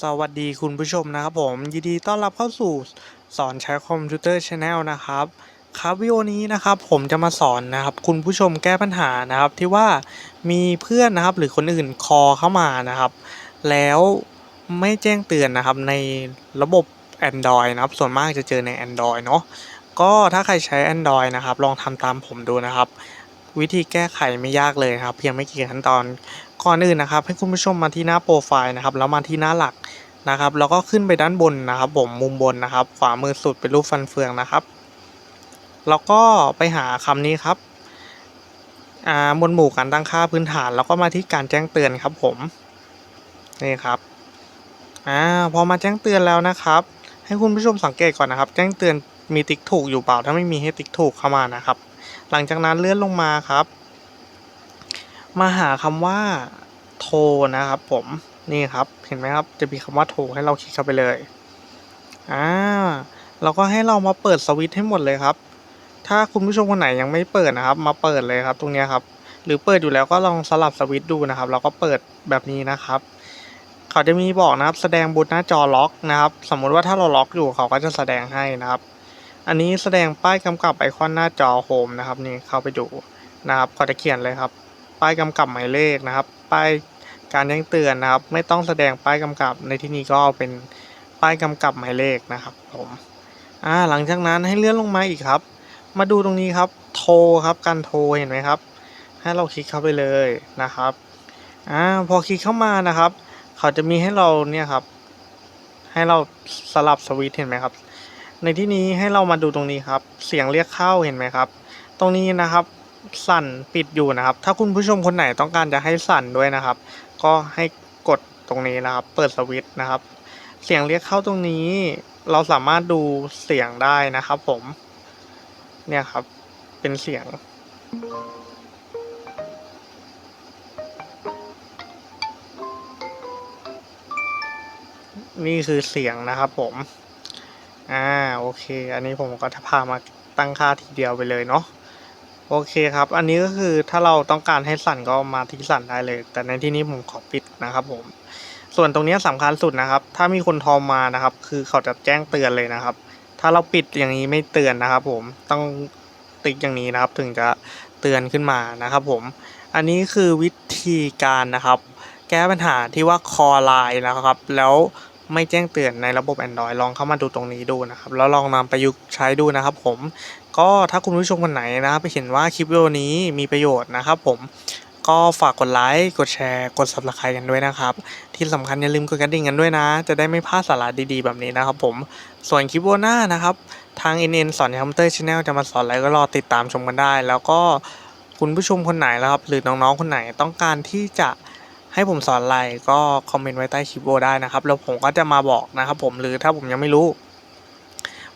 สวัสดีคุณผู้ชมนะครับผมยินดีต้อนรับเข้าสู่สอนใช้คอมพิวเตอร์ชาแนลนะครับครับวิดีโอนี้นะครับผมจะมาสอนนะครับคุณผู้ชมแก้ปัญหานะครับที่ว่ามีเพื่อนนะครับหรือคนอื่นคอเข้ามานะครับ แล้วไม่แจ้งเตือนนะครับในระบบ Android นะครับส่วนมากจะเจอใน Android เนาะก็ถ้าใครใช้ Android นะครับลองทำตามผมดูนะครับ วิธีแก้ไขไม่ยากเลยครับเพียงไม่กี่ขั้นตอนก่อนอื่นนะครับ ให้คุณผู้ชมมาที่หน้าโปรไฟล์นะครับแล้วมาที่หน้าหลักนะครับแล้วก็ขึ้นไปด้านบนนะครับผมมุมบนนะครับ ขวามือสุดเป็นรูปฟันเฟืองนะครับ แล้วก็ไปหาคำนี้ครับอ่ามวดหมู่การตั้งค่าพื้นฐาน แล้วก็มาที่การแจ้งเตือนครับผมนี่ครับอ่าพอมาแจ้งเตือนแล้วนะครับ ให้คุณผู้ชมสังเกตก่อนนะครับ แจ้งเตือนมีติ๊กถูกอยู่เปล่า ถ้าไม่มีให้ติ๊กถูกเข้ามานะครับ หลังจากนั้นเลื่อนลงมาครับ มาหาคำว่าโทนะครับ ผมนี่ครับเห็นไหมครับ จะมีคำว่าโทให้เราคลิกเข้าไปเลยอ่าเราก็ให้เรามาเปิดสวิตช์ให้หมดเลยครับ ถ้าคุณผู้ชมคนไหนยังไม่เปิดนะครับ มาเปิดเลยครับ ตรงนี้ครับ หรือเปิดอยู่แล้วก็ลองสลับสวิตช์ดูนะครับ เราก็เปิดแบบนี้นะครับ เขาจะมีบอกนะครับ แสดงบนหน้าจอล็อกนะครับ สมมุติว่าถ้าเราล็อกอยู่เขาก็จะแสดงให้นะครับ อันนี้แสดงป้ายกำกับไอคอนหน้าจอโฮมนะครับนี่เข้าไปดูนะครับเขาจะเขียนเลยครับ ป้ายกำกับหมายเลขนะครับ ป้ายการแจ้งเตือนนะครับ ไม่ต้องแสดงป้ายกำกับในที่นี้ก็เอาเป็นป้ายกำกับหมายเลขนะครับผมอ่าหลังจากนั้นให้เลื่อนลงมาอีกครับ มาดูตรงนี้ครับโทรครับการโทรเห็นไหมครับ ให้เราคลิกเข้าไปเลยนะครับอ่าพอคลิกเข้ามานะครับ เขาจะมีให้เราเนี่ยครับ ให้เราสลับสวิตช์เห็นไหมครับ ในที่นี้ให้เรามาดูตรงนี้ครับ เสียงเรียกเข้าเห็นไหมครับ ตรงนี้นะครับสั่นปิดอยู่นะครับ ถ้าคุณผู้ชมคนไหนต้องการจะให้สั่นด้วยนะครับ ก็ให้กดตรงนี้นะครับ เปิดสวิตช์นะครับ เสียงเรียกเข้าตรงนี้ เราสามารถดูเสียงได้นะครับ ผม เนี่ยครับ เป็นเสียงนี่คือเสียงนะครับผม อ่าโอเค อันนี้ผมก็จะพามาตั้งค่าทีเดียวไปเลยเนาะโอเคครับ อันนี้ก็คือถ้าเราต้องการให้สั่นก็มาที่สั่นได้เลย แต่ในที่นี้ผมขอปิดนะครับผม ส่วนตรงนี้สำคัญสุดนะครับ ถ้ามีคนโทรมานะครับ คือเขาจะแจ้งเตือนเลยนะครับ ถ้าเราปิดอย่างนี้ไม่เตือนนะครับ ผมต้องติ๊กอย่างนี้นะครับ ถึงจะเตือนขึ้นมานะครับ ผม อันนี้คือวิธีการนะครับ แก้ปัญหาที่ว่าคอไลน์นะครับ แล้ว ไม่แจ้งเตือนในระบบ Android ลองเข้ามาดูตรงนี้ดูนะครับ แล้วลองนำประยุกต์ใช้ดูนะครับผม ก็ถ้าคุณผู้ชมคนไหนนะครับไปเห็นว่าคลิปวิดีโอนี้มีประโยชน์นะครับผมก็ฝากกดไลค์ กดแชร์ กด subscribe กันด้วยนะครับ ที่สำคัญอย่าลืมกดกระดิ่งกันด้วยนะ จะได้ไม่พลาดสาระดีๆ แบบนี้นะครับผม ส่วนคลิปวิดีโอหน้านะครับ ทาง NN สอนคอมพิวเตอร์ชาแนลจะมาสอนอะไรก็รอติดตามชมกันได้ แล้วก็คุณผู้ชมคนไหนนะครับ หรือน้องๆคนไหนต้องการที่จะ ให้ผมสอนอะไรก็คอมเมนต์ไว้ใต้คลิปวิดีโอได้นะครับ แล้วผมก็จะมาบอกนะครับผมหรือถ้าผมยังไม่รู้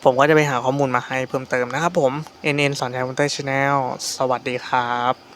ผมก็จะไปหาข้อมูลมาให้เพิ่มเติมนะครับผม NN สอนคอมพิวเตอร์ชาแนลสวัสดีครับ